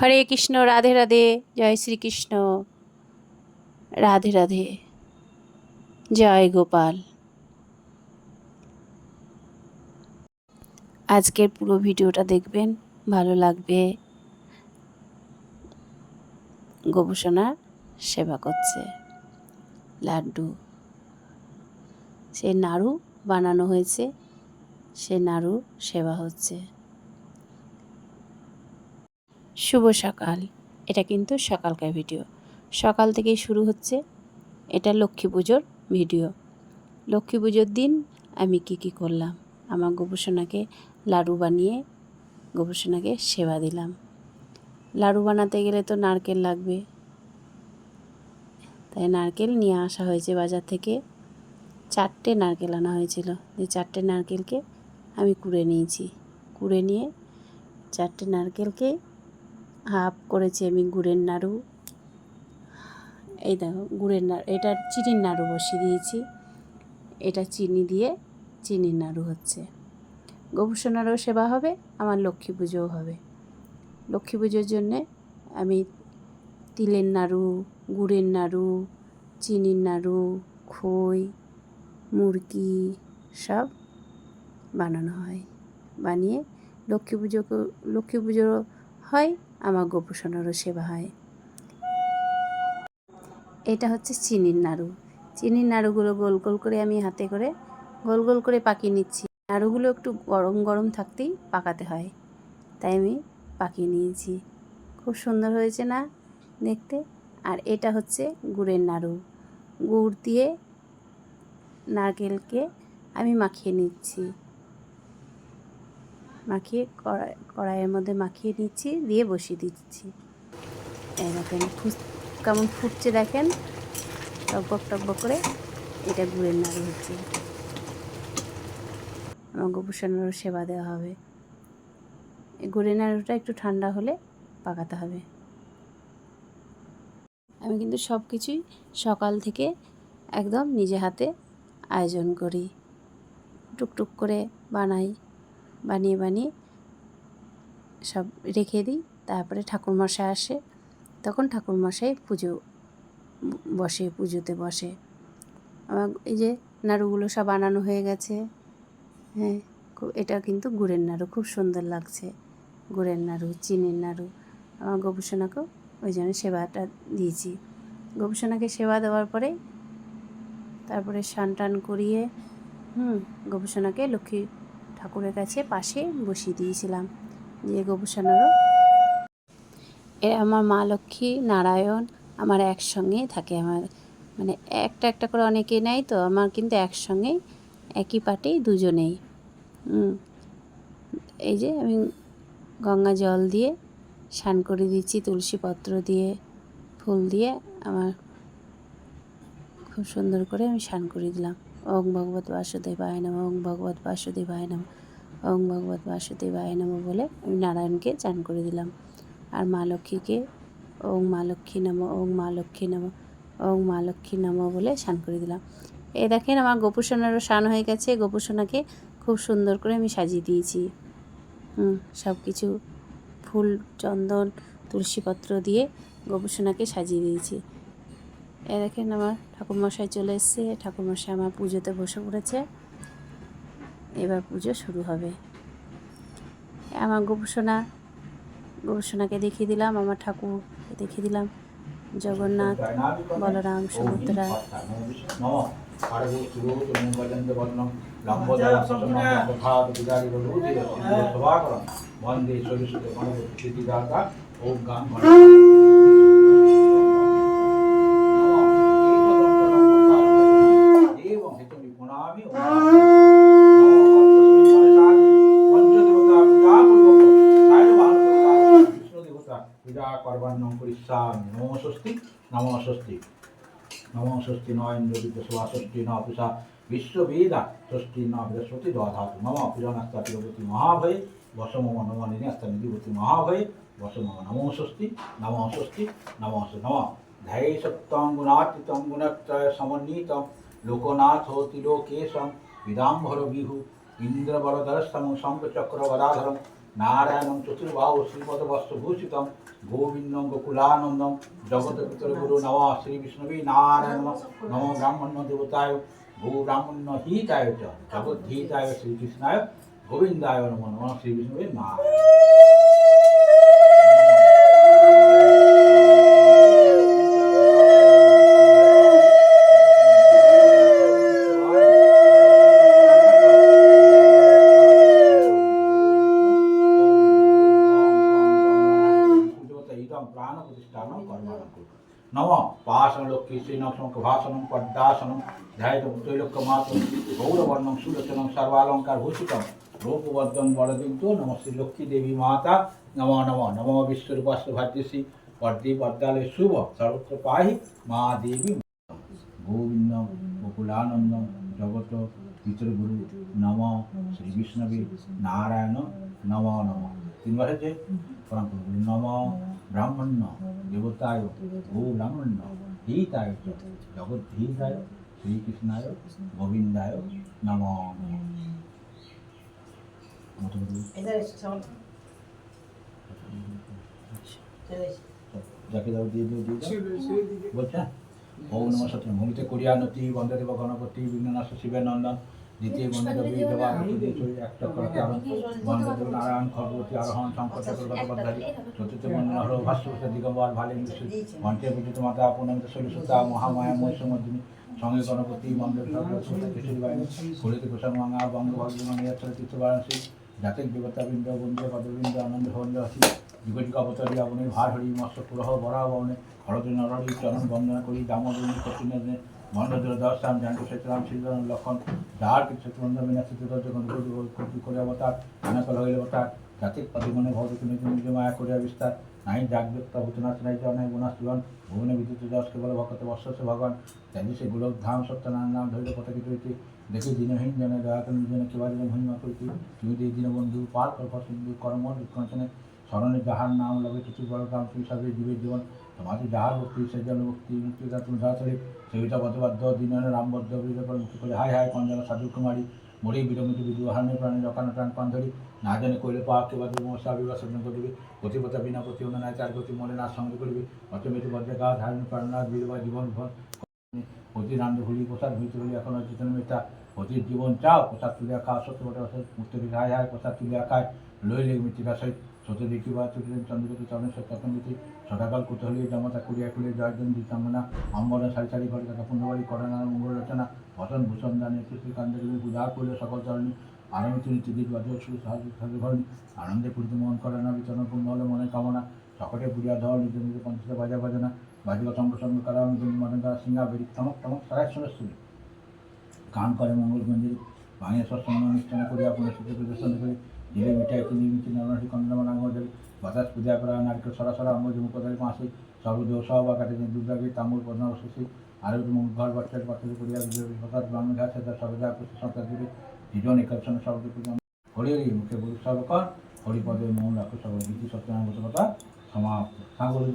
হরে কৃষ্ণ, রাধে রাধে, জয় শ্রীকৃষ্ণ, রাধে রাধে, জয় গোপাল। আজকের পুরো ভিডিওটা দেখবেন, ভালো লাগবে। গোপসোনার সেবা করছে। লাড্ডু। সে নাড়ু বানানো হয়েছে, সে নাড়ু সেবা হচ্ছে। শুভ সকাল। এটা কিন্তু সকালকার ভিডিও। সকাল থেকেই শুরু হচ্ছে এটা লক্ষ্মী পুজোর ভিডিও। লক্ষ্মী পুজোর দিন আমি কি কি করলাম? আমার গোপসোনাকে লাড়ু বানিয়ে গোপসোনাকে সেবা দিলাম। লাড়ু বানাতে গেলে তো নারকেল লাগবে। তাই নারকেল নিয়ে আসা হয়েছে বাজার থেকে। চারটে নারকেল আনা হয়েছিল। এই চারটে নারকেলকে আমি কুড়ে নিয়েছি। কুড়ে নিয়ে চারটে নারকেলকে হাফ করেছি আমি গুড়ের নাড়ু। এই দেখো, গুড়ের নাড়ু, এটা চিনির নাড়ু বসিয়ে দিয়েছি। এটা চিনি দিয়ে চিনির নাড়ু হচ্ছে। গোভূষণারও সেবা হবে, আমার লক্ষ্মী পুজোও হবে। লক্ষ্মী পুজোর জন্যে আমি তিলের নাড়ু, গুড়ের নাড়ু, চিনির নাড়ু, খই, মুরগি সব বানানো হয়। বানিয়ে লক্ষ্মী পুজোকে লক্ষ্মী পুজোর হয় আমার গোপোষণেরও সেবা হয়। এটা হচ্ছে চিনির নাড়ু। চিনির নাড়ুগুলো গোল গোল করে আমি হাতে করে গোল গোল করে পাকিয়ে নিচ্ছি। নাড়ুগুলো একটু গরম গরম থাকতেই পাকাতে হয়। তাই আমি পাকিয়ে নিয়েছি। খুব সুন্দর হয়েছে না দেখতে? আর এটা হচ্ছে গুড়ের নাড়ু। গুড় দিয়ে নারকেলকে আমি মাখিয়ে নিচ্ছি। মাখিয়ে কড়াই, কড়াইয়ের মধ্যে মাখিয়ে নিচ্ছি দিয়ে বসিয়ে দিচ্ছি। দেখেন, ফুস, কেমন ফুটছে দেখেন। টকবক টকবক করে এটা গুড়ের নাড়ু হচ্ছে। আমার গোপুষণেরও সেবা দেওয়া হবে। এই গুড়ের নাড়ুটা একটু ঠান্ডা হলে পাকাতে হবে। আমি কিন্তু সব কিছুই সকাল থেকে একদম নিজে হাতে আয়োজন করি। টুকটুক করে বানাই। বানিয়ে বানিয়ে সব রেখে দিই। তারপরে ঠাকুরমশাই আসে। তখন ঠাকুরমশাই পুজো বসে, পুজোতে বসে। আমার এই যে নাড়ুগুলো সব বানানো হয়ে গেছে। হ্যাঁ খুব, এটা কিন্তু গুড়ের নাড়ু, খুব সুন্দর লাগছে। গুড়ের নাড়ু, চিনির নাড়ু। আমার গবেষণাকেও ওই জন্য সেবাটা দিয়েছি। গবেষণাকে সেবা দেওয়ার পরে, তারপরে স্নান টান করিয়ে, হুম গবেষণাকে লক্ষ্মী ঠাকুরের কাছে পাশে বসিয়ে দিয়েছিলাম। দিয়ে গবেষণারও এ আমার মা লক্ষ্মী, নারায়ণ আমার একসঙ্গেই থাকে আমার। মানে একটা একটা করে অনেকে নেয় তো আমার কিন্তু একসঙ্গেই একই পাটেই দুজনেই। এই যে আমি গঙ্গা জল দিয়ে স্নান করে দিচ্ছি, তুলসী পত্র দিয়ে, ফুল দিয়ে আমার খুব সুন্দর করে আমি স্নান করে দিলাম। ওং ভগবত বাসুদেবায় নম, ওং ভগবত বাসুদেবায় নম, ওং ভগবত বাসুদেবায় নম বলে আমি নারায়ণকে চান করে দিলাম। আর মা লক্ষ্মীকে ওং মা লক্ষ্মী নম, ওং মা লক্ষ্মী নম, ওং মা লক্ষ্মী নম বলে স্নান করে দিলাম। এ দেখেন আমার গোপুসোনারও স্নান হয়ে গেছে, গোপুসোনাকে খুব সুন্দর করে আমি সাজিয়ে দিয়েছি। হুম, সব কিছু ফুল, চন্দন, তুলসীপত্র দিয়ে গোপুসোনাকে সাজিয়ে দিয়েছি। এ দেখেন আমার ঠাকুরমশাই চলে এসছে। ঠাকুরমশাই আমার পুজোতে বসে পড়েছে। এবার পুজো শুরু হবে। আমার গোপুসোনা, গোপুসোনাকে দেখিয়ে দিলাম, আমার ঠাকুর দেখিয়ে দিলাম। জগন্নাথ, বলরাম সুভদ্রা পূজা করবান্নম করিষ্যামি নমো স্বস্তি নমো স্বস্তি নমো ষষ্ঠী ন ইন্দ্রবিদ্য সভা ষষ্ঠী ন পুষা বিশ্ববেদা ষষ্ঠী ন বৃহস্পতি দধাতু মম পূজনাস্তা তিরপতি মহাভয়ে বসম নম নিরাস্তা নিধিপতি মহাভয়ে বসম নমো ষষ্ঠী নমো ষষ্ঠী নমো নম ধ্যায়ে সত্যং গুণাতীতং গুণত্রয় সমন্বিতং লোকনাথ তিলোকেশং বিদাম্বর বিহু ইন্দ্রবরদর্শম শঙ্খচক্র গদাধরম নারায়ণং চতুর্বাহু শ্রীপদ বস্ত্র ভূষিতম গোবিন্দং গোকুলানন্দম জগতের পিতর গুরু নব শ্রী বিষ্ণবী নারায়ণ নম। ব্রাহ্মণ্য দেবতায়, ভূ ব্রাহ্মণ্য হিতায় জগৎ হিতায় শ্রীকৃষ্ণায়, গোবিন্দায় নম নম শ্রী বিষ্ণবী নম লক্ষ্মী শ্রীনক্ষমক ভাষণম পদ্মাসনম ধ্যায়ত ত্রৈলোক্যমাত গৌরবর্ণম সুলোচনম সর্বালঙ্কার ভূষিতম রূপবর্ধন বড়দিন্ত নম শ্রী লক্ষ্মী দেবী মাতা নম নম নম বিশ্বরূপাস্ত ভাগ্যশ্রী পদ্মী পদ্মালয় শুভ সর্বত্র পাহি মা দেবী গোবিন্দ গোকুলানন্দম জগত পিতৃগুরু নম শ্রী বিষ্ণবী নারায়ণ নম নম তিনবার প্রণাম নম ব্রাহ্মণ্য দেবতায় গো ব্রাহ্মণ্য এই হিতায় জগৎ ধীর শ্রীকৃষ্ণায় গোবিন্দায় নম। যাকে দাও দিয়ে বলছে ও নমস্কার সত্যম ভূমিতে নতি বন্দে দেব গণপতি বিঘ্ননাশ শিবের নন্দন দ্বিতীয় একটা নারায়ণ খরবতী আরোহণ গতপদ্ধারী চতুর্থ হল দিগম্বর ভালে পূজিত মাতা মহামায়া মহিষমর্দিনী সঙ্গে গণপতি মন্দির কিশোরী বাহিনী ফলিত কোষা মঙ্গা বঙ্গভদ্র নিরাচল তীর্থ বারাণসী জাতিক দেবতাবৃন্দ বন্ধু পদবৃন্দ আনন্দ ভবন আসি যুগটিক অবতারী আপনি ভার হরি মৎস্য পুরহ বরাহ বনে হরদ নরহরি চরণ বন্দনা করি, দামোদরী কঠিন মন্ডল দশাম জানকু সেতরাম শ্রীধরণ লক্ষণ, যার চন্দ্র মিনা চিত্রদর্জ কর্তৃক করে অবতার অনাকল হইল অবতার, জাতিক পদিমনে ভৌতিক নিজ নিজ মায়া, করিয়া বিস্তার, নাই জাগবেক্তা ভূতনাথ নাই জনাই গুণাস জীবন ভুবনে বিদ্যুৎ, যশ, কেবল, ভক্ত বর্ষসে ভগবান জানি সে গোলক, ধাম, সত্যনারায়ণ, নাম, ধৈর্য পতাকি রয়েছে দেখি দিনহীন জনে দয়া করে নিজনে কেবা, দিন মহিমা করিতে, তুমি এই দীনবন্ধু পার সিন্ধু কর্ম বিক্রমচনে স্মরণে যাহার নাম লবে কিছু বড় কাম তুই সাবে জীবের জীবন। তোমাদের যাহার ভক্তি, সে জন মুক্তি মুক্তিটা তুমি যা চলে সেবিতা বদ্ধবাদ্য দিননে রামবদ্ধ বিজয় করে মুক্তি করে। হায় হায় কঞ্জনা সাধু কুমারী, মরি বিরমিত বিদু হারণে প্রাণী রকানো প্রাণ পান ধরি না জানে কইলে পাপ, কেবা মশা বিবাসন করিবে প্রতিপতা বিনা প্রতি নাই চার গতি, মনে না সঙ্গে করিবে। অচমিত বজ্রে গা ধারণ প্রাণনাথ বীরবা জীবন প্রতি রান্না ভুলি, প্রসাদ ভুলিতে হলি এখন চেতন মেতা প্রতি জীবন চাও, প্রসাদ তুলিয়া খাওয়া সত্য বটে অসৎ মুক্ত হায় হায় প্রসাদ তুলিয়া খায়। লইলে মৃত্তিকা সহিত। দেখি বা চতুর্দিন চন্দ্রজ্যোতি চরণ সত্যাতন দিতি সদাকাল কুতহলি জমতা কুড়িয়া কুড়িয়ে জয়জন দিতামনা অম্বর সারি সারি ঘরে থাকা পুণ্যবাড়ি করোনার মঙ্গল রচনা ভসন ভূষণ দানে কৃষ্ণ কান্দের পূজা করলে সকল চরণী আনন্দিত নীতি দিক বাদ্য সাহায্য ঘরণী আনন্দে পূরিত মন করে না বিচরণ পূর্ণ হলে মনের কামনা, সকলে পুরিয়া ধর নিজ নিজ পঞ্চাশে বাজা বাজনা বাজিকা সঙ্গ সঙ্গ করা নিজ মনে করা সিঙ্গা বেরি তমক তমক সারাই শুনে গান করে মঙ্গলগঞ্জের ভাঙিয়া সৎসঙ্গ অনুষ্ঠান করিয়া পুনঃস্থিতি প্রদর্শন করে জিলে মিঠাই চিনি মিষ্টি নানাটি কন্দমান আঙ্গল বাতাস পূজা করা, নারকেল সরাসরা আঙ্গ মুখদারি মাসি সর্বদেব সহ বা কাটে দুর্গাকে তামুল পদ্মা শশী আরও ঘর বাচ্চার পাত্র করিয়া হঠাৎ ব্রাহ্মণ ঘাস তার সর্বদা প্রতি সন্তান জুড়ে জীবন একাশন শব্দ পূজন হরি মুখে বলি সর্বকর, হরিপদে মৌন রাখো সকল গীতি সত্যনাগত কথা সমাপ্ত। সাংগঠনিক